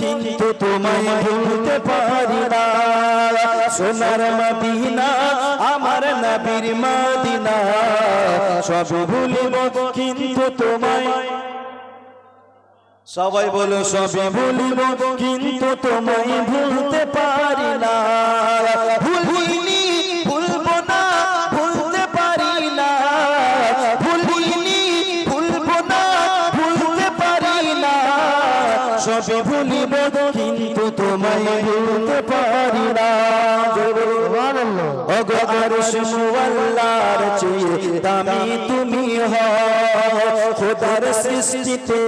কিন্তু তোমায় ভুলতে পারি না। সোনার মদিনা, আমার নবীর মদিনা, সব ভুলিব কিন্তু তোমায়। সবাই বলো সবে ভুলিব কিন্তু তোমায় ভুলতে পারি না। আরশ মুআল্লার চেয়ে দামি তুমি হও। খোদার সৃষ্টিতে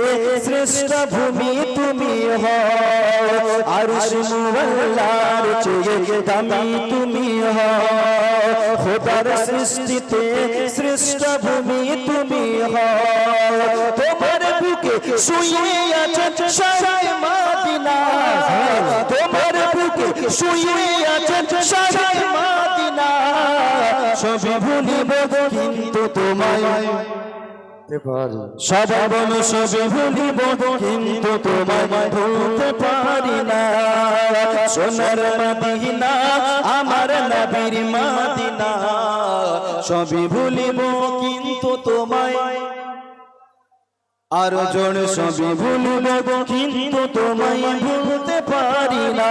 শ্রেষ্ঠ ভূমি তুমি হও। আরশ মুআল্লার চেয়ে দামি তুমি হও। খোদার সৃষ্টিতে শ্রেষ্ঠ ভূমি তুমি হও। তোমার শুয়ে আছে সারাই মাদিনা। তোমার বুকে শুয়ে আছে সারাই মাদিনা। সবে ভুলিব কিন্তু তোমায়। সবাই বলো সবে ভুলিব কিন্তু তোমায়। ভুলতে পারি না। সোনার মাদিনা, আমার নবীর মাদিনা। সবে ভুলিব কিন্তু তোমায়। আরও জোরে সবে ভুলিব কিন্তু তোমায় ভুলতে পারি না।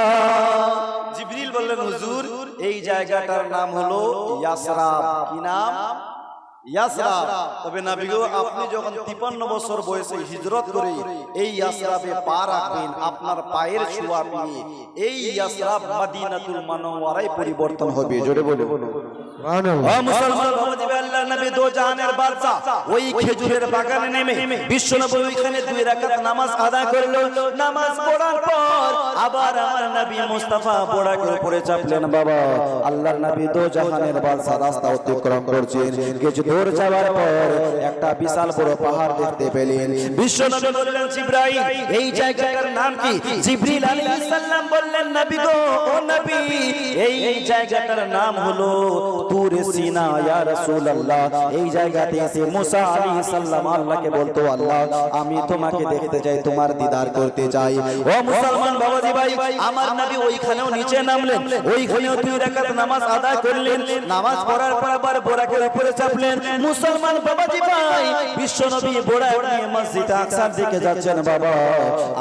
জিবরিল বললেন হুজুর এই জায়গাটার নাম হলো ইয়াসরাব কি নাম? ইয়াসরাব তবে নবী আপনি যখন 53 বছর বয়সে হিজরত করে এই ইয়াসরাবে পা রাখবেন আপনার পায়ের ছোঁয়া পেয়ে এই ইয়াসরাব মদিনাতুল মুনাওয়ারায় পরিবর্তন হবে। জোরে বলে মুসলমান আল্লাহ নবী দো জাহানের বাদশা ওই খেজুরের বাগানে নেমে বিশ্বনবী ওইখানে দুই রাকাত নামাজ আদা করল নামাজ পড়ার পর আবার আমার নবী মুস্তাফা বোড়াকে উপরে চাপলেন বাবা আল্লাহর নবী দো জাহানের বাদশা রাস্তা অতিক্রম করছেন। কিছু দূর যাওয়ার পর একটা বিশাল বড় পাহাড় দেখতে পেলেন। বিশ্বনবী বললেন, জিব্রাইল, এই জায়গাটার নাম কি? জিবরিল আলাইহিস সালাম বললেন, নবী গো, ও নবী, এই জায়গাটার নাম হলো তুর সিনা, ইয়া রাসূলুল্লাহ। এই জায়গাতে এসে মুসা আলাইহিস সালাম আল্লাহকে বলতো, আল্লাহ, আমি তোমাকে দেখতে চাই, তোমার দিদার করতে চাই। ও মুসলমান বাবাজি ভাই, আমার নবী ওইখানেও নিচে নামলেন। ওইখানেও দুই রাকাত নামাজ আদায় করলেন। নামাজ পড়ার পর আবার বোরাকের উপরে চাপলেন। মুসলমান বাবাজি ভাই বিশ্ব নবী বোরা নিয়ে মসজিদ আকসার দিকে যাচ্ছেন বাবা।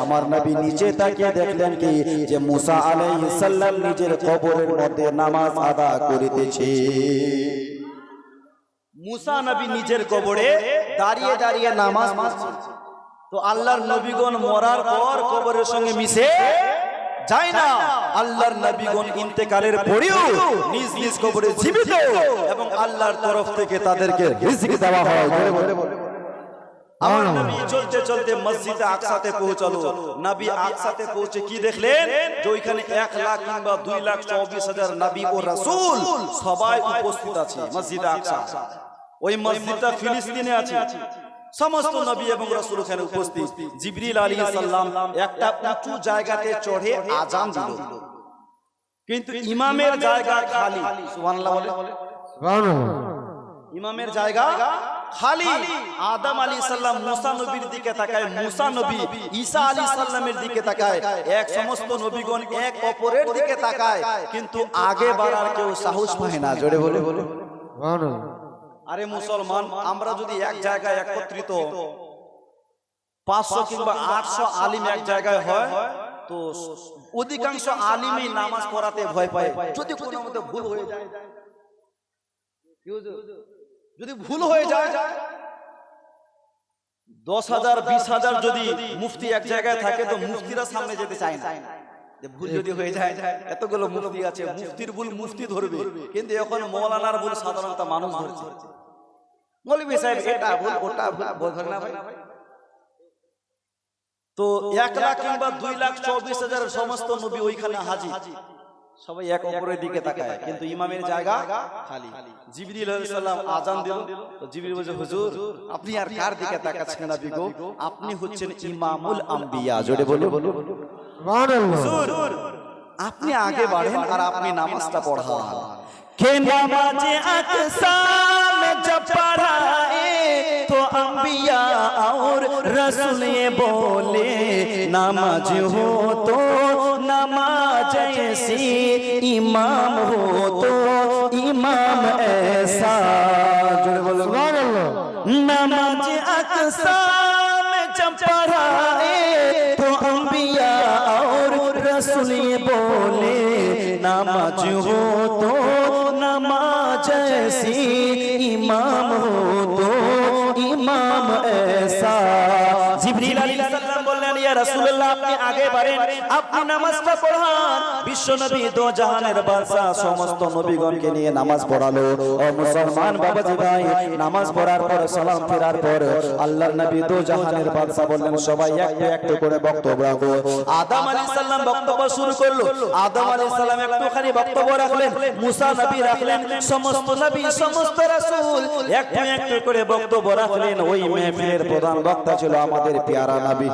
আমার নবী নিচে তাকিয়ে দেখলেন কি? যে মুসা আলাইহিস সালাম নিজের কবরের মধ্যে নামাজ আদা করিতেছে। মুসা নবী নিজের কবরে দাঁড়িয়ে দাঁড়িয়ে নামাজ পড়ছেন তো আল্লাহর নবীগণ মরার পর কবরের সঙ্গে মিশে যায় না আল্লাহর নবীগণ ইন্তেকালের পরেও নিজ নিজ কবরে জীবিত এবং আল্লাহর তরফ থেকে তাদেরকে রিজিক দেওয়া হয়। আমার নবী চলতে চলতে মসজিদে আকসাতে পৌঁছালো। নবী আকসাতে পৌঁছে কি দেখলেন? যে ওইখানে এক লাখ কিংবা দুই লাখ চব্বিশ হাজার নবী ও রাসূল সবাই উপস্থিত আছে মসজিদে আকসা। ওই মসজিদটা ফিলিস্তিনে আছে। সমস্ত নবী এবং রাসূল ওখানে উপস্থিত জিবরিল আলাইহিস সালাম একটা উঁচু জায়গাতে চড়ে আজান দিল। কিন্তু ইমামের জায়গা খালি। সুবহানাল্লাহ বলে। ইমামের জায়গা খালি। আদম আলী সাল্লাম মুসা নবীর দিকে তাকায়। মুসা নবী ঈসা আলী সাল্লামের দিকে তাকায়। এক সমস্ত নবীগণ এক অপরের দিকে তাকায়। কিন্তু আগে বাড়ার কেউ সাহস পায় না। জোরে বলে। বলে আরে মুসলমান আমরা যদি এক জায়গায় একত্রিত পাঁচশো কিংবা আটশো আলিম এক জায়গায় হয় তো অধিকাংশ আলিমই নামাজ পড়াতে ভয় পায়। যদি কোনো মতে ভুল হয়ে যায় যদি ভুল হয়ে যায় দশ হাজার বিশ হাজার যদি মুফতি এক জায়গায় থাকে তো মুফতিরা সামনে যেতে চায় না। যে ভুল যদি হয়ে যায় এতগুলো মুফতি আছে মুফতির ভুল মুফতি ধরবে। কিন্তু এখন মৌলানার ভুল সাধারণত মানুষ ধরছে। মৌলবী সাহেব এটা ভুল ওটা ভুল বোঝেন না ভাই। তো এক লাখ কিংবা দুই লাখ চব্বিশ হাজার সমস্ত নবী ওইখানে হাজির। সবাই এক অপরের দিকে তাকায়। কিন্তু ইমামের জায়গা খালি। জিবরিল আলাইহিস আজান দিল। তো জিবরিল বলছে হুজুর আপনি আর কার দিকে তাকাচ্ছেন না বিগো আপনি হচ্ছেন ইমামুল আম্বিয়া। জোরে বলে হুজুর আপনি আগে বাড়েন আর আপনি নামাজটা পড়ান। কে নামাজে আকসা جب پڑھائے تو انبیاء اور رسول یہ بولے نماز ہو تو نماز ایسی امام ہو تو امام ایسا۔ نماز اقسام جب پڑھائے تو انبیاء اور رسول یہ بولے نماز ہو تو जैसी इमाम हो तो इमाम ऐसा जिब्रील अलैहि ইয়া রাসূলুল্লাহ আপনি আগে বাড়েন আপনি নামাজটা পড়ান। বিশ্ব নবী দো জাহানের বাদশা সমস্ত নবীগণকে নিয়ে নামাজ পড়ালো। ও মুসলমান বাবাজি ভাই নামাজ পড়ার পর সালাম ফেরার পর আল্লাহর নবী দো জাহানের বাদশা বললেন সবাই একটু একটু করে বক্তব্য রাখো। আদম আলাইহিস সালাম বক্তব্য শুরু করল। আদম আলাইহিস সালাম একটুখানি বক্তব্য রাখলেন। মুসা নবী রাখলেন। সমস্ত নবী সমস্ত রাসূল একটু একটু করে বক্তব্য রাখলেন। ওই মেহফিলের প্রধান বক্তা ছিল আমাদের পেয়ারা নবী।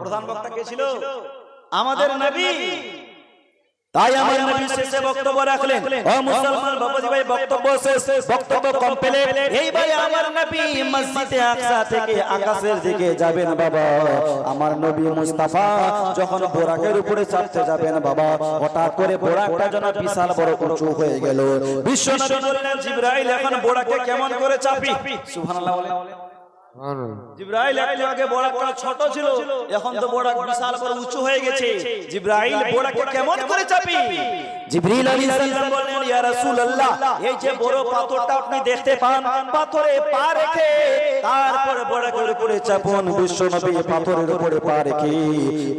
প্রধান বক্তা কে ছিল? আমাদের নবী। তাই আমার নবী শেষে বক্তব্য রাখলেন। ও মুসলমান বাবাজি ভাই বক্তব্য শেষ বক্তব্য কমপ্লিট। এই ভাই আমার নবী মসজিদে আকসা থেকে আকাশের দিকে যাবেন বাবা। আমার নবী মুস্তাফা যখন বোরাকের উপরে চাপতে যাবেন বাবা হঠাৎ করে বোরাকটা যেন বিশাল বড় উঁচু হয়ে গেল। বিশ্ব নবী জিবরাইল এখন বোরাকে কেমন করে চাপি সুবহানাল্লাহ বলেন। জিব্রাইল একটু আগে বোড়াকটা ছোট ছিল এখন তো বিশাল বড় উঁচু হয়ে গেছে। জিব্রাইল বোড়াকে কেমন করে চাপি? জিবরিল আলাইহিস সালাম বললেন ইয়া রাসূলুল্লাহ এই যে বড় পাথরটা আপনি দেখতে পান পাথরে পা রেখে তারপরে উপরে চাপুন পাথরের উপরে পা রেখে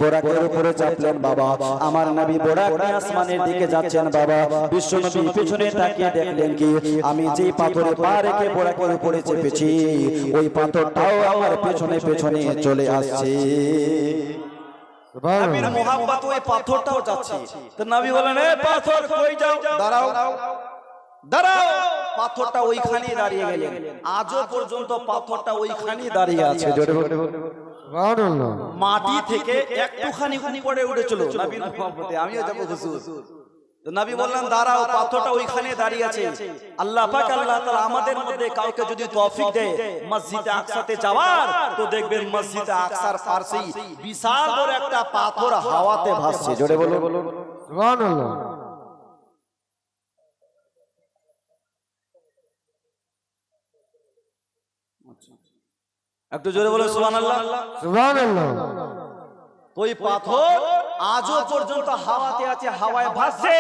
বোড়াকের উপরে চাপলেন বাবা আমার নবী বোড়াক নিয়ে আসমানের দিকে যাচ্ছেন বাবা। বিশ্ব নবী পিছনে তাকিয়ে দেখলেন কি আমি যে পাথরে পা রেখে বোড়াকের উপরে চেপেছি ওই পাথরটাও আমার পেছনে পেছনে চলে আসছে। নবীর মোহাম্মত ওই পাথরটাও যাচ্ছে। তো নবী বলেন এ পাথর কই যাও? দাঁড়াও দাঁড়াও। পাথরটা ওইখানেই দাঁড়িয়ে গেলেন আজও পর্যন্ত পাথরটা ওইখানেই দাঁড়িয়ে আছে। মাটি থেকে একটুখানি উপরে উঠেছিল। নবীর মোহাম্মতে আমিও যাব হুজুর। নবী বললেন দাঁড়াও পাথরটা ওইখানে দাঁড়িয়ে আছে। আল্লাহ পাক আল্লাহ তাআলা আমাদের মধ্যে কাউকে যদি তৌফিক দেয় মসজিদে আকসাতে যাওয়ার তো দেখবেন মসজিদে আকসার পাশেই বিশাল বড় একটা পাথর হাওয়াতে ভাসছে। জোরে বলুন। একটু জোরে বলুন সুবহানাল্লাহ। তো ওই পাথর আজও পর্যন্ত হাওয়াতে আছে হাওয়ায় ভাসছে।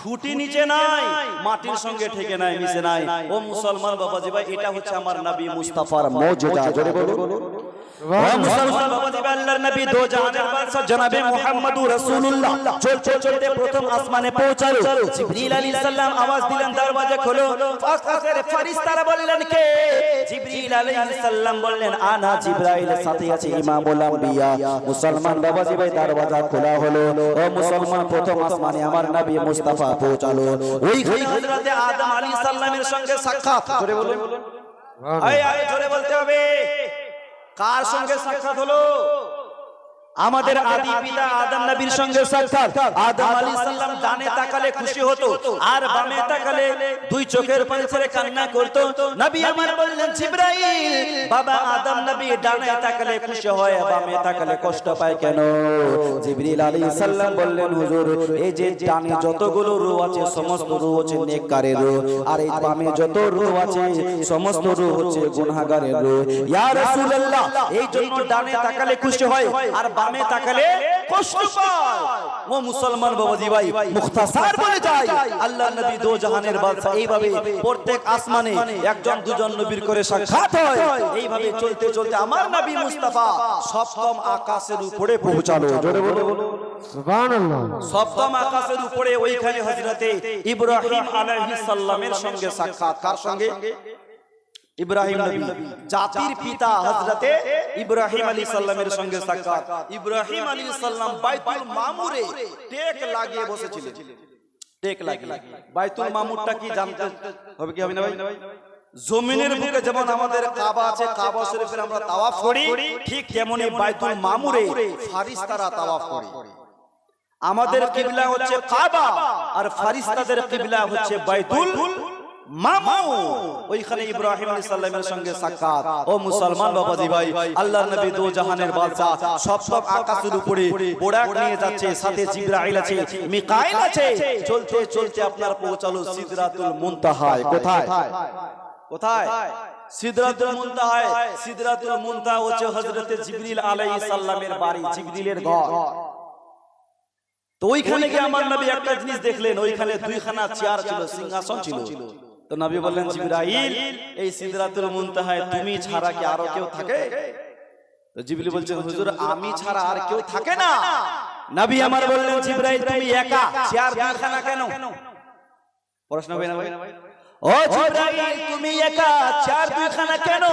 খুঁটি নিচে নাই মাটির সঙ্গে ঠেকে নাই মিশে নাই। ও মুসলমান বাবাজি ভাই এটা হচ্ছে আমার নবী মুস্তাফার মৌজুদা। জোরে বলুন। মুসলমান বাবাজি ভাই আল্লাহর নবী দো জাহানের বাদশা জনাবে মুহাম্মদুর রাসূলুল্লাহ। চলতে চলতে প্রথম আসমানে পৌঁছালো। জিবরিল আলাইহিস সালাম আওয়াজ দিলেন দরওয়াজা খোলো। আকাশের বললেন কে? জিবরিল আলাইহিস সালাম বললেন আনা জিবরাইল সাথে আছে ইমামুল আম্বিয়া। মুসলমান বাবাজি ভাই দরওয়াজা খোলা হলো। ও মুসলমান প্রথম আসমানে আমার নবী মুস্তাফা পৌঁছালো। ওইখানে হযরতে আদম আলাইহিস সালামের সঙ্গে সাক্ষাৎ। করে বলুন। এই আয় জোরে বলতে হবে। কার সঙ্গে সাক্ষাৎ হলো? আমাদের আদি পিতা আদম নবীর সঙ্গে সাক্ষাৎ। আদম আলী সাল্লাম ডানে তাকালে খুশি হতো আর বামে তাকালে দুই চোখের পানি ছেড়ে কান্না করত। নবী আমার বললেন জিব্রাইল বাবা আদম নবী ডানে তাকালে খুশি হয় বামে তাকালে কষ্ট পায় কেন? জিবরিল আলাইহিস সালাম বললেন হুজুর এই যে ডানে যতগুলো রূহ আছে সমস্ত রূহ হচ্ছে নেককারের রূহ। আর এই বামে যত রূহ আছে সমস্ত রূহ হচ্ছে গুনাহগারের রূহ ইয়া রাসূলুল্লাহ এই জন্য ডানে তাকালে খুশি হয় আর বামে তাকালে কষ্ট পায়। ও মুসলমান বাবাজি ভাই মুখতাসার বলে যায় আল্লাহ নবী দো জাহানের বাদশা এইভাবে প্রত্যেক আসমানে একজন দুজন নবীর করে সাক্ষাৎ হয়। এইভাবে চলতে চলতে আমার নবী মুস্তাফা সপ্তম আকাশের উপরে পৌঁছালো। জোরে বলে। বলো সপ্তম আকাশের উপরে ওইখানে হযরতে ইব্রাহিম আলাইহিস সালামের সঙ্গে সাক্ষাৎ। কার সঙ্গে? ইব্রাহিম নবী জাতির পিতা হযরতে ইব্রাহিম আলী সাল্লামের সঙ্গে সাক্ষাৎ। ইব্রাহিম আলী সাল্লাম বাইতুল মামুরে টেক লাগিয়ে বসেছিলেন। টেক লাগিয়ে। বাইতুল মামুরটা কি জানতে হবে কি হবে না ভাই? জমিনের বুকে যেমন আমাদের কাবা আছে কাবা শরীফের আমরা তাওয়াফ করি ঠিক তেমনি বাইতুল মামুরে ফারিস্তারা তাওয়াফ করে। আমাদের কিবলা হচ্ছে কাবা আর ফারিস্তাদের কিবলা হচ্ছে বাইতুল মামু। ওইখানে ইব্রাহিম আলাইহিস সালামের সঙ্গে সাক্ষাৎ। ও মুসলমান বাবাজি ভাই আল্লাহর নবী দো জাহানের বাদশা সব সব আকাশের উপরে বোড়াক নিয়ে যাচ্ছে সাথে জিবরাইল আছে মিকাইল আছে। চলতে চলতে আপনার পৌঁছালো সিদরাতুল মুনতাহায়। কোথায়? কোথায়? সিদরাতুল মুনতাহায়। সিদরাতুল মুনতাহা হচ্ছে হযরতে জিবরিল আলাইহিস সালামের বাড়ি জিবরিলের ঘর। তো ওইখানে গিয়ে আমার নবী একটা জিনিস দেখলেন ওইখানে দুইখানা চেয়ার ছিল। সিংহাসন ছিল। তো নবী বললেন জিবরাইল এই সিদরাতুল মুনতাহায় তুমি ছাড়া কি আরও কেউ থাকে? তো জিবরিল বলছেন হুজুর আমি ছাড়া আর কেউ থাকে না। নবী আমার বললেন জিবরাইল তুমি একা চেয়ার দুইখানা কেন? প্রশ্ন হবে না ভাই? ও তুমি একা চার দুইখানা কেন?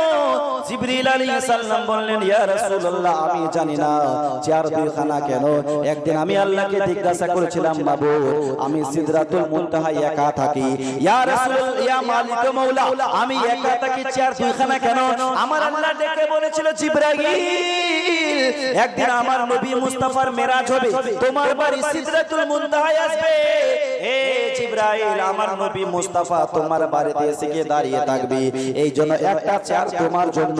আলাইহিস সালাম বললেন, ইয়া রাসূলুল্লাহ, আমি জানি না চার দুইখানা কেন। একদিন আমি আল্লাহকে জিজ্ঞাসা করেছিলাম, বাবু, আমি সিদরাতুল মুনতাহা একা থাকি। ইয়া রাসূল ইয়া মালিক মাওলা, আমি একা থাকি চার দুইখানা কেন? আমার আল্লাহ ডেকে বলেছিল একদিন আমার নবী মুস্তাফার মেরাজ হবে। তোমার বাড়ি সিদরাতুল মুনতাহায় আসবে। এ আমার নবী মুস্তাফা, তোমার বাড়িতে এসে গিয়ে দাঁড়িয়ে থাকবে। এই জন্য একটা চেয়ার তোমার জন্য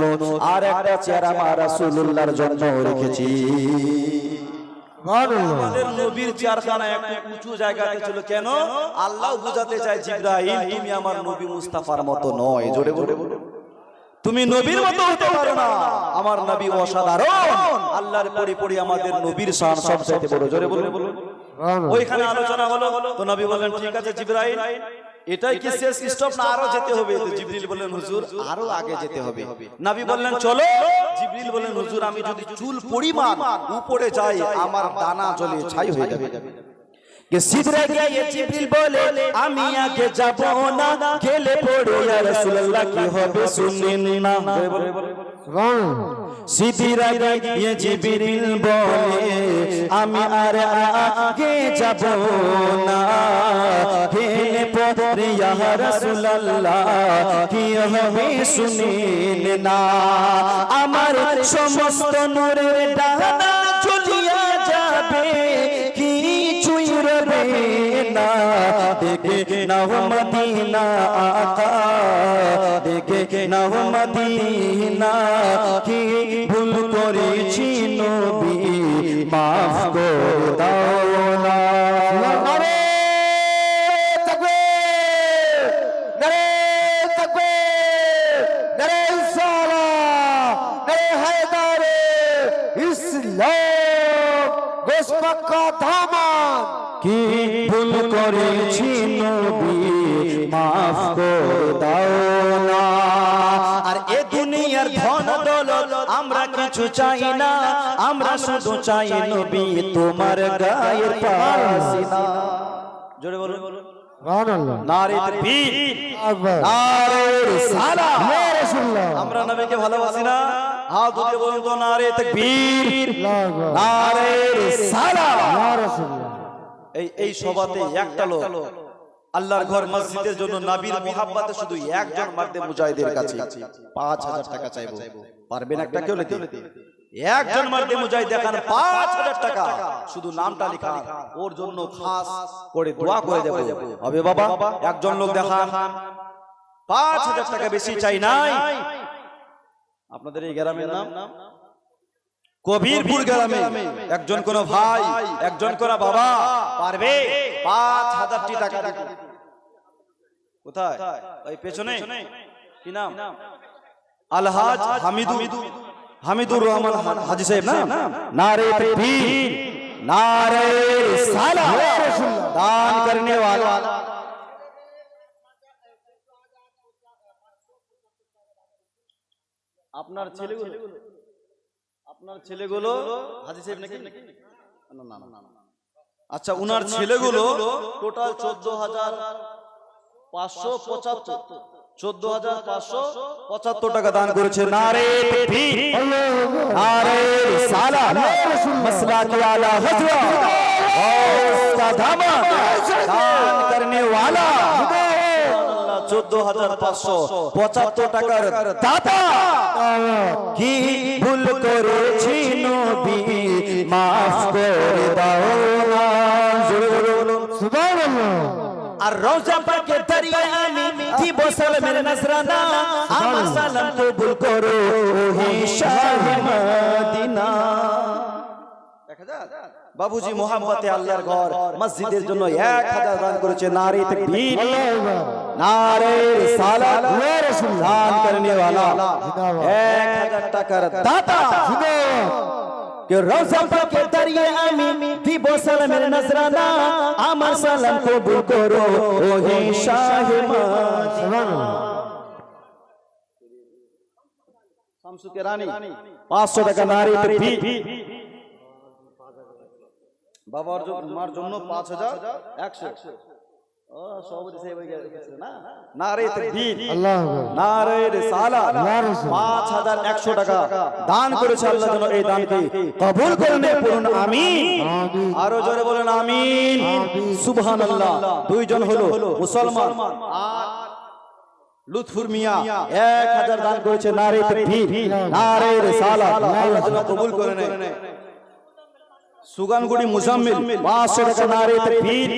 আর একটা চেয়ার আমার রাসূলুল্লাহর জন্য রেখেছি। আমাদের নবীর চেয়ারখানা একটু উঁচু জায়গাতে ছিল। কেন? আল্লাহ বুঝাতে চায় জিবরাইল তুমি আমার নবী মুস্তাফার মতো নয়। জোরে বলে তুমি নবীর মতো হতে পারো না। আমার নবী অসাধারণ। আল্লাহর পরি পরি আমাদের নবীর শান সব চাইতে বড়। জোরে বলে ওইখানে আলোচনা হলো। তো নবী বলেন ঠিক আছে জিবরাইল এটাই কি শেষ স্টপ না আরও যেতে হবে? জিবরিল বলেন হুজুর আরও আগে যেতে হবে। নবী বললেন চলো। জিবরিল বলেন হুজুর আমি যদি চুল পরিমাণ উপরে যাই আমার দানা জলে ছাই হয়ে যাবে। বলে আমি আগে যাব না গেলে পড়ে ইয়া কি হবে শুনেন না। সিদিরা গিয়ে জিবরিল বলে আমি আর আগে যাব না। গেলে পড়ে ইয়া রাসূলুল্লাহ, কি হবে শুনিন না। আমার সমস্ত নূরের ডানা দেখে নাও মদিনা আকা দেখে নাও মদিনা কি ভুল করেছি নবী মাফ করে দাও না নারে তাকবীর নারে তাকবীর নারে ইসলাম নারে হায়দারে ইসলাম গোসপাক্কা ধামান কি ভুল করেছি নবী? মাফ দাও না। আর এ দুনিয়ার ধন দৌলত আমরা কিছু চাই না। আমরা শুধু চাই নবী তোমার গায়ের পাসিনা। জোরে রিসালাত আমরা নবীকে ভালোবাসি না। হাত উঠিয়ে বলুন তো নারে তাকবীর। নারে রিসালাত এই এই সভাতে একটা লোক আল্লাহর ঘর মসজিদের জন্য নাবির মোহাব্বতে শুধু একজন মারদে মুজাহিদের কাছে। পাঁচ হাজার টাকা চাইব। পারবেন একটা কেউ লেতে একজন মারদে মুজাহিদ দেখান পাঁচ হাজার টাকা। শুধু নামটা লেখা। ওর জন্য খাস করে দোয়া করে দেবো। হবে বাবা? একজন লোক দেখান। পাঁচ হাজার টাকা বেশি চাই নাই। আপনাদের এই গ্রামের নাম? কবিরপুর গ্রামে একজন কোন ভাই একজন কোন বাবা পারবে? পাঁচ হাজারটি টাকা কোথায়? পেছনে? কি নাম? আলহাজ হামিদু হামিদুর রহমান হাজি সাহেব না নারে তকবীর নারে সালা দান করনে वाला। আপনার ছেলেগুলো? আপনার ছেলেগুলো? হাজি সাহেব নাকি? না না না আচ্ছা, আচ্ছা উনার ছেলেগুলো টোটাল চোদ্দ হাজার পাঁচশো পঁচাত্তর। চোদ্দ হাজার পাঁচশো পঁচাত্তর টাকা দান করেছে। নারে নারে সালা চোদ্দ হাজার পাঁচশো পঁচাত্তর টাকার দাতা। কি ভুল করেছি নবী? মাফ আর রোজা পাকে দাঁড়িয়ে আমি দিব সালামের নজরানা। আমার সালাম কবুল করো হে শাহ মদিনা। বাবুজি মোহাম্মতে আল্লাহর ঘর মসজিদের জন্য এক হাজার দান করেছে নারী তকবীর নারে সালাত দান করনে वाला এক হাজার টাকার দাতা কে রোজা পাকে দাঁড়িয়ে আমি দিব সালামের নজরানা আমার সালাম কবুল করো ও হে শাহ মদিনা শামসুকে রানী পাঁচশো টাকা নারী তকবীর বাবার জন্য মার জন্য পাঁচ হাজার একশো। ও সভাপতি সাহেব গেছে না? নারে তকবীর। নারে রিসালাত। পাঁচ হাজার একশো টাকা। দান করেছে আল্লাহ যেন এই দানকে। কবুল করে নেয় পড়ুন। আমিন। আরও জোরে বলেন আমিন। সুবহানাল্লাহ। দুইজন হলো মুসলমান। আর লুৎফুর মিয়া। এক হাজার দান করেছে নারে তকবীর। নারে আল্লাহ কবুল করে নেয়। সুগানগুড়ি মুজাম্মিল পাঁচশো টাকা নারে তকবীর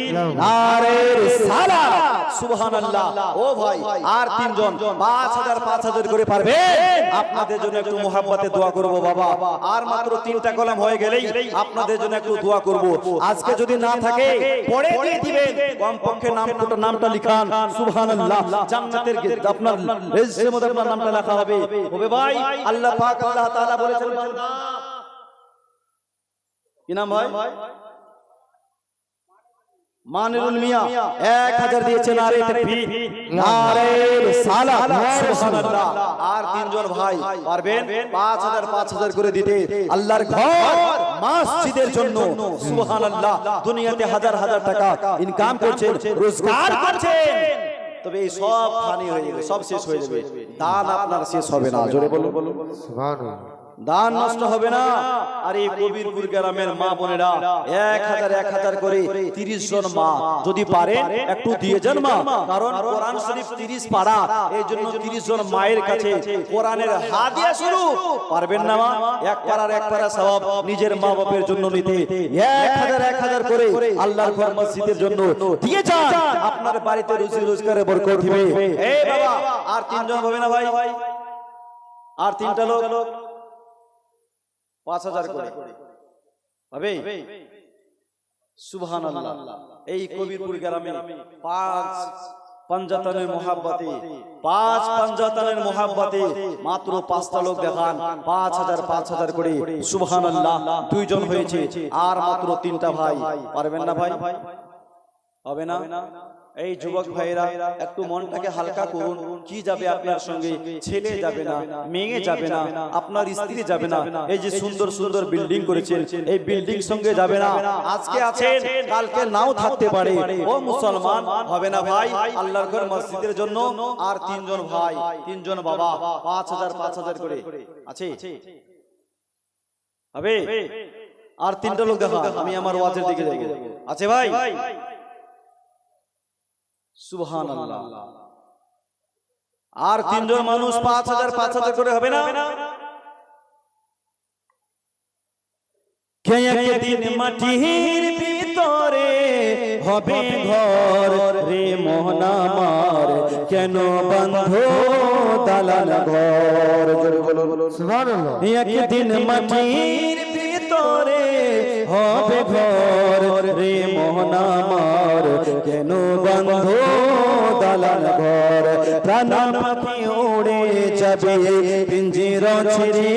নারে রিসালাত সুবহানাল্লাহ। ও ভাই আর তিনজন পাঁচ হাজার পাঁচ হাজার করে পারবে? আপনাদের জন্য একটু মোহাব্বতে দোয়া করব বাবা। আর মাত্র তিনটা কলম হয়ে গেলেই আপনাদের জন্য একটু দোয়া করব। আজকে যদি না থাকে পরে দিয়ে দিবেন। কম পক্ষে নামটা নামটা লিখান। সুবহানাল্লাহ। জান্নাতের আপনার রেজিস্ট্রির মধ্যে আপনার নামটা লেখা হবে। হবে। ভাই আল্লাহ পাক আল্লাহ তাআলা বলেছেন বান্দা কি নাম ভাই? মানিরুল মিয়া। এক হাজার দিয়েছেন আরে তকবীর নারে সালাত। সুবহানাল্লাহ। আর তিনজন ভাই। পারবেন? পাঁচ হাজার পাঁচ হাজার করে দিতে। আল্লাহর ঘর মসজিদের জন্য। সুবহানাল্লাহ। দুনিয়াতে হাজার হাজার টাকা ইনকাম করছেন রোজগার করছেন। তবে এই সব ফানি হয়ে যাবে সব শেষ হয়ে যাবে। দান আপনার শেষ হবে না। জোরে বলুন। দান নষ্ট হবে না। আর এই কবিরপুর গ্রামের মা বোনেরা এক হাজার এক হাজার করে তিরিশ জন মা। যদি পারে একটু দিয়ে যান মা। কারণ কোরআন শরীফ তিরিশ পারা এই জন্য তিরিশ জন মায়ের কাছে কোরআনের হাদিয়া শুরু পারবেন না মা? এক পাড়ার এক পাড়া সবাব নিজের মা বাপের জন্য নিতে। এক হাজার এক হাজার করে আল্লাহর ঘর মসজিদের জন্য দিয়ে যান। আপনার বাড়িতে রুজি রোজগারে বরকত দিবে এই বাবা আর তিনজন হবে না ভাই আর তিনটা লোক পাঁচ হাজার করে। ভাবে সুবহান এই কবিরপুর গ্রামে পাঁচ পঞ্জাতনের মহাব্বতে পাঁচ পঞ্জাতনের মহাব্বতে মাত্র পাঁচটা লোক দেখান পাঁচ হাজার পাঁচ হাজার করে। সুবহান আল্লাহ দুইজন হয়েছে আর মাত্র তিনটা ভাই। পারবেন না ভাই? হবে না? এই যুবক ভাইরা একটু মনটাকে হালকা করুন। কি যাবে আপনার সঙ্গে? ছেলে যাবে না মেয়ে যাবে না। আপনার স্ত্রী যাবে না। এই যে সুন্দর সুন্দর বিল্ডিং করেছেন এই বিল্ডিং সঙ্গে যাবে না। আজকে আছেন কালকে নাও থাকতে পারে। ও মুসলমান হবে না ভাই? আল্লাহর ঘর মসজিদের জন্য আর তিনজন ভাই। তিনজন বাবা। পাঁচ হাজার পাঁচ হাজার করে। আছে? হবে? আর তিনটা লোক দেখা আমি আমার ওয়াজের দিকে যাব আছে ভাই সুবহান আর তিনজন মানুষ পাঁচ হাজার পাঁচ হাজার করে হবে না? কে মাটির ভিতরে হবে ঘর রে মোহনামার কেন বন্ধ দালান ঘর? একদিন মাটির হবে ঘর রে মোহনামার কেন বন্ধ দালান ঘর? প্রাণ পাখি যাবে পিঞ্জির ছিড়ে।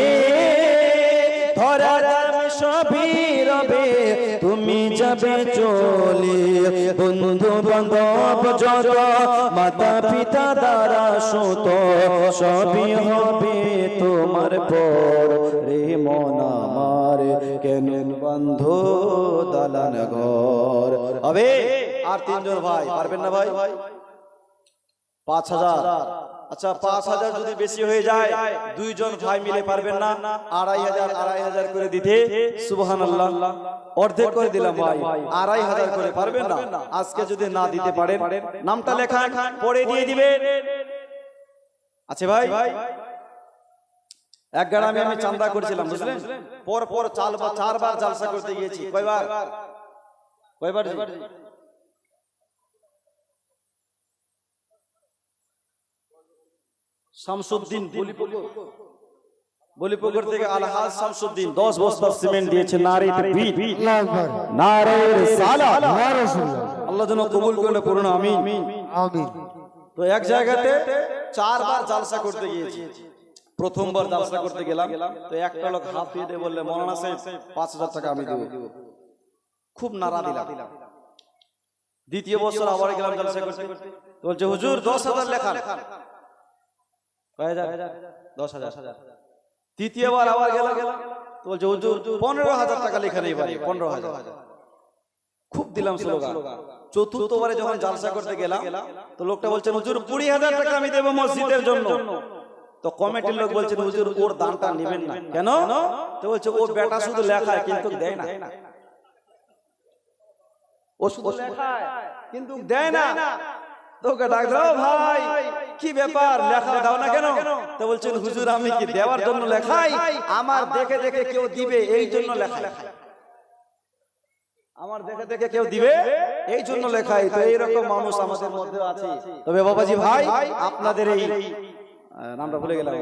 ধরা যাবে সবই রবে, তুমি যাবে চলে। বন্ধু বান্ধব যত, মাতা পিতা দ্বারা সুত, সবই হবে তোমার পর। রে মন আমার কেন বন্ধ দালান ঘর। হবে? আর তিনজন ভাই, পারবেন না ভাই? ভাই পাঁচ হাজার। আচ্ছা পাঁচ হাজার যদি বেশি হয়ে যায়, দুইজন ভাই মিলে পারবেন না? আড়াই হাজার আড়াই হাজার করে দিতে। সুবহান আল্লাহ অর্ধেক করে দিলাম ভাই। আড়াই হাজার করে পারবেন না? আজকে যদি না দিতে পারেন, নামটা লেখান, পরে দিয়ে দিবেন। আছে ভাই? এক গ্রামে আমি চান্দা করেছিলাম বুঝলেন? পর পর চাল বা চারবার জালসা করতে গিয়েছি। কয়বার? কয়বার শামসুদ্দিন বলিপুকুর। থেকে আলহাজ শামসুদ্দিন দশ বস্তা সিমেন্ট দিয়েছে নারীর বীজ নারীর সালা আল্লাহ যেন কবুল করলে পড়ুন আমি তো এক জায়গাতে চারবার জালসা করতে গিয়েছি। প্রথমবার জালসা করতে গেলাম তো একটা লোক হাত দিয়ে দিয়ে বললে মৌলানা সাহেব পাঁচ হাজার টাকা আমি দেবো। খুব নাড়া দিলাম। দ্বিতীয় বছর আবার গেলাম জালসা করতে। তো বলছে হুজুর দশ হাজার লেখান। কয় হাজার? দশ হাজার। তৃতীয়বার আবার গেলাম। তো বলছে হুজুর পনেরো হাজার টাকা লেখান এবারে পনেরো হাজার। খুব দিলাম স্লোগান। চতুর্থবারে যখন জালসা করতে গেলাম তো লোকটা বলছেন হুজুর কুড়ি হাজার টাকা আমি দেবো মসজিদের জন্য। তো কমিটির লোক বলছেন হুজুর ওর দানটা নেবেন না। কেন? তো বলছে ও বেটা শুধু লেখায় কিন্তু দেয় না। ও শুধু লেখায় কিন্তু দেয় না। তোকে ডাকলো ভাই কি ব্যাপার? লেখা দাও না কেন? তো বলছেন হুজুর আমি কি দেওয়ার জন্য লেখাই? আমার দেখে দেখে কেউ দিবে এই জন্য লেখা লেখাই। আমার দেখে দেখে কেউ দিবে এই জন্য লেখাই। তো এইরকম মানুষ আমাদের মধ্যে আছে। তবে বাবাজি ভাই আপনাদের এই নামটা ভুলে গেলাম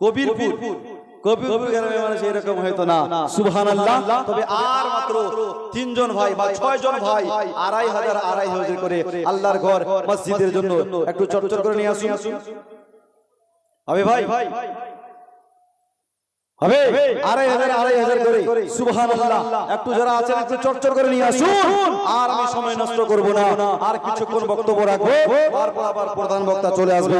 কবিরপুর। কবিরপুর গ্রামে মানুষ এরকম হয়তো না। সুবহানাল্লাহ। তবে আর মাত্র তিনজন ভাই বা ছয় জন ভাই আড়াই হাজার আড়াই হাজার করে আল্লাহর ঘর মসজিদের জন্য একটু চটচট করে নিয়ে আসুন। হবে ভাই। হবে? আড়াই হাজার আড়াই হাজার করে। একটু যারা আছেন একটু চটচট করে নিয়ে আসুন। আর আমি সময় নষ্ট করব না। আর কিছুক্ষণ বক্তব্য রাখব। তারপর আবার প্রধান বক্তা চলে আসবে।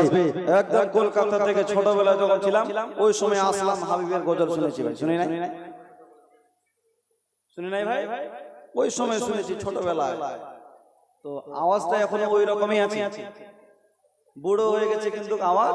একদম কলকাতা থেকে ছোটবেলা যখন ছিলাম ওই সময় আসলাম হাবিবের গজল শুনেছি ভাই শুনি নাই? শুনি নাই ভাই? ওই সময় শুনেছি ছোটবেলায়। তো আওয়াজটা এখনও ওই রকমই আছে। বুড়ো হয়ে গেছে কিন্তু আওয়াজ।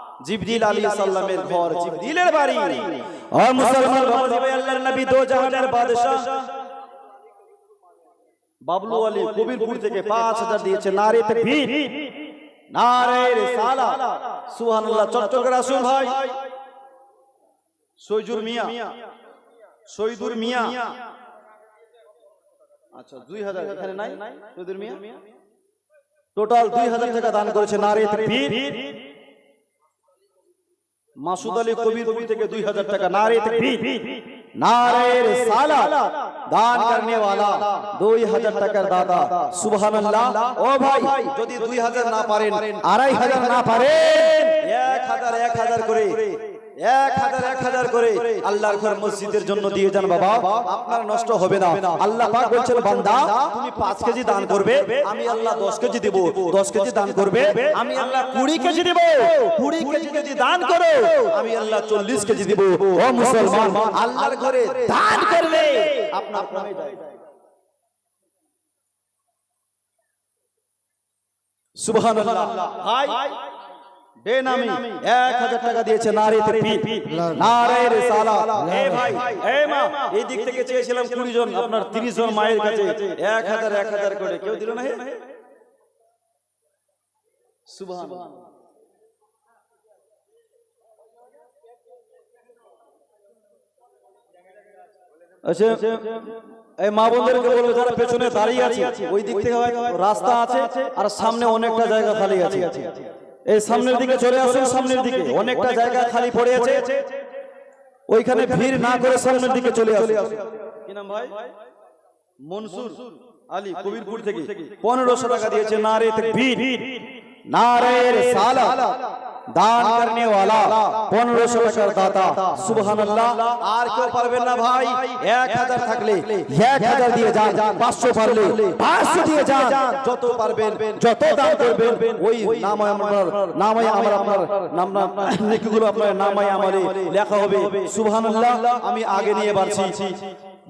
জিবরিল আলাইহিস সালামের ঘর জিবরিলের বাড়ি। আর মুসলমান বাবাজি ভাই আল্লাহর নবী দো জাহানের বাদশা বাবলু আলী কবিরপুর থেকে পাঁচ হাজার দিয়েছে নারে তকবীর। নারে রিসালা। সুবহানাল্লাহ চট্টর করে আসুন ভাই। সৈজুর মিয়া। সৈদুর মিয়া। আচ্ছা দুই হাজার এখানে নাই? সৈদুর মিয়া? টোটাল দুই হাজার টাকা দান করেছে নারে তকবীর। মাসুদ আলী কবিরপুর থেকে দুই হাজার টাকা নারে তকবীর। নারে রিসালা দান করনে वाला দুই হাজার টাকার দাতা সুবহানাল্লাহ। ও ভাই যদি দুই হাজার না পারেন আড়াই হাজার না পারেন। এক হাজার এক হাজার করে। এক হাজার এক হাজার করে আল্লাহর ঘর মসজিদের জন্য দিয়ে যান বাবা। আপনার নষ্ট হবে না। আল্লাহ পাক বলছেন, বান্দা, তুমি পাঁচ কেজি দান করবে, আমি আল্লাহ দশ কেজি দেব। দশ কেজি দান করবে, আমি আল্লাহ কুড়ি কেজি দেব। কুড়ি কেজি যদি দান করো, আমি আল্লাহ চল্লিশ কেজি দেব। ও মুসলমান, আল্লাহর ঘরে দান করলে আপনার কমে যায় সুবহানাল্লাহ। ভাই বেনামি। এক হাজার টাকা দিয়েছে নারে তকবীর নারে রিসালা এ ভাই এ মা এই দিক থেকে চেয়েছিলাম কুড়ি জন আপনার তিরিশ জন মায়ের কাছে। এক হাজার এক হাজার করে। কেউ দিল না আচ্ছা এই মা বোনদেরকে বলব যারা পেছনে দাঁড়িয়ে আছে ওই দিক থেকে রাস্তা আছে আর সামনে অনেকটা জায়গা খালি আছে। এই সামনের দিকে চলে আসুন সামনের দিকে অনেকটা জায়গা খালি পড়ে আছে। ওইখানে ভিড় না করে সামনের দিকে চলে আসুন। কি নাম ভাই? মনসুর আলী কবিরপুর থেকে। পনেরোশো টাকা দিয়েছে নারে তকবীর নারে সালা। দান করনে वाला পনেরোশো টাকার দাতা। সুবহানাল্লাহ আর কেউ পারবেন না ভাই। এক হাজার থাকলে এক হাজার দিয়ে যান পাঁচশো পারলে পাঁচশো দিয়ে যান। যত পারবেন যত দান করবেন ওই নামায় আমার নামায় আমার আপনার নাম নাম নেকিগুলো আপনার নামায় আমারে লেখা হবে। সুবহানাল্লাহ আমি আগে নিয়ে বাড়ছি।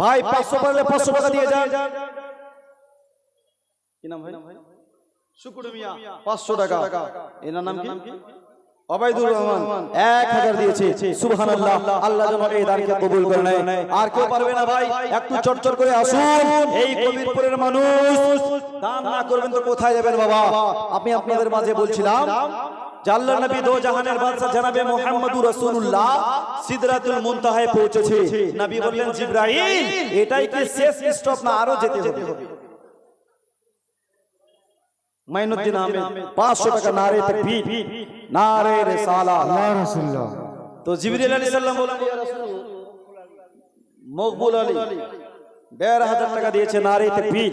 ভাই পাঁচশো পারলে পাঁচশো টাকা দিয়ে যান। কি নাম ভাই? শুকুর মিয়া পাঁচশো টাকা। এনার নাম কি? অবাইদুর রহমান এক হাজার দিয়েছে। আল্লাহ যেন এই দানকে কবুল করে নেয়। আর কেউ পারবে না ভাই একটু চটচট করে আসুন। এই কবিরপুরের মানুষ দান না করবেন তো কোথায় যাবেন বাবা? আমি আপনাদের মাঝে বলছিলাম যে নবী দো জাহানের বাদশা জানাবে মুহাম্মদুর রাসূলুল্লাহ। সিদরাতুল মুনতাহায় পৌঁছেছে। নবী বললেন জিবরাইল এটাই কি শেষ স্টপ না আরও যেতে হবে? মাইনুদ্দিন আহমেদ পাঁচশো টাকা নারে তকবীর নারে রেসালা। ইয়া রাসূলুল্লাহ। তো জিবরিল আলাইহিস সালাম বলেন ইয়া রাসূল মকবুল আলী। দেড় হাজার টাকা দিয়েছে নারে তকবীর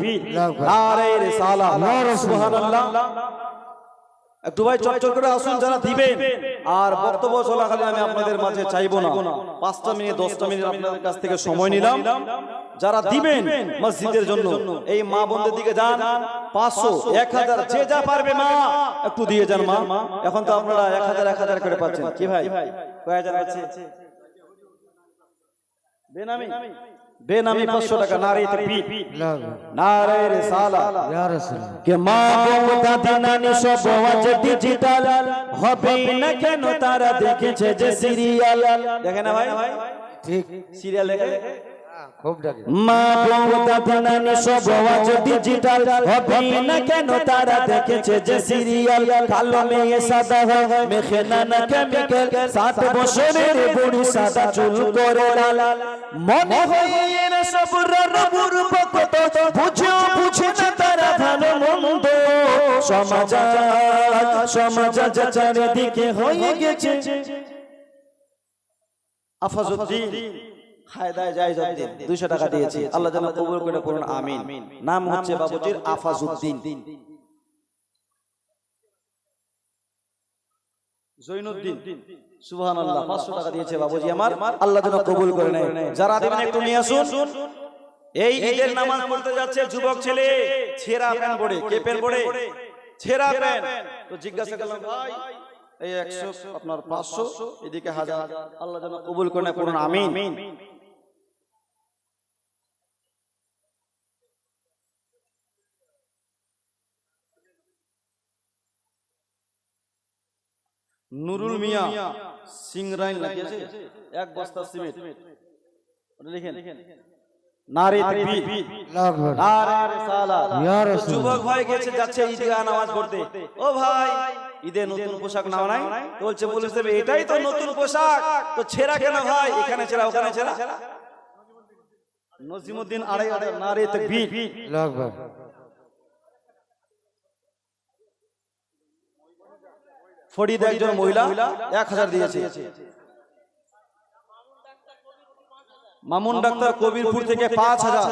নারে রেসালা। সুবহানাল্লাহ। একটু ভাই চটচট করে আসুন যারা দিবেন। আর বক্তব্য চলাকালে আমি আপনাদের মাঝে চাইব না। পাঁচটা মিনিট দশটা মিনিট আপনাদের কাছ থেকে সময় নিলাম। যারা দিবেন মসজিদের জন্য এই মা বোনদের দিকে যান। পাঁচশো এক হাজার যে যা পারবে মা। একটু দিয়ে যান মা। এখন তো আপনারা এক হাজার এক হাজার করে পাচ্ছেন। কি ভাই? কয় হাজার পাচ্ছে বেনামি। বেনামি। পাঁচশো টাকা নারী রাসূলুল্লাহ। কে মা দাদা নানি সব আজ ডিজিটাল হবে না কেন তারা দেখেছে যে সিরিয়াল দেখে না ভাই? ঠিক। সিরিয়াল দেখে মা বাবা দাদা নানি সব আজ ডিজিটাল হবে না কেন তারা দেখেছে যে সিরিয়াল কালো মেয়ে সাদা মেখে নানা কেমিক্যাল সাত বছরের বুড়ি সাদা চুল করে লাল। মনে হয় এরা সব রণবুর ভক্ত বুঝেও বুঝে না তারা ভালো মন্দ। সমাজ সমাজ চারিদিকে হয়ে গেছে। আফাজউদ্দিন। হায়দায় জায়জউদ্দিন 200 টাকা দিয়েছি। আল্লাহ যেন কবুল করে পড়ুন আমিন। নাম হচ্ছে বাবুজির আফাজউদ্দিন। জৈনুদ্দিন। সুবহানাল্লাহ 500 টাকা দিয়েছে বাবুজি আমার। আল্লাহ যেন কবুল করে নেয়। যারা দিবেন একটু নিয়ে আসুন এই ঈদের নামাজ পড়তে যাচ্ছে যুবক ছেলে ছেঁড়া প্যান্ট পরে কে প্যান্ট পরে ছেঁড়া প্যান্ট। তো জিজ্ঞাসা করলাম ভাই এই একশো আপনার পাঁচশো এদিকে হাজার আল্লাহ যেন কবুল করে পড়ুন আমিন। নুরুল মিয়া সিংরাইন লাগিয়েছে। এক বস্তা সিমেন্ট। ওটা লিখেন। নারী তাকবীর। আল্লাহু আকবার নারে রিসালা ইয়া রাসূলুল্লাহ। যুবক ভাই গেছে যাচ্ছে ঈদগাহ নামাজ পড়তে। ও ভাই ঈদে নতুন পোশাক নাও নাই? বলছে পুলিশ দেবে এটাই তো নতুন পোশাক। তো ছেঁড়া কেন ভাই? এখানে ছেঁড়া ওখানে ছেঁড়া। নজিমুদ্দিন আড়াই হাজার নারে তাকবীর। আল্লাহু আকবার। ফরিদ একজন মহিলা এক হাজার দিয়েছে। মামুন ডাক্তার কবিরপুর থেকে পাঁচ হাজার।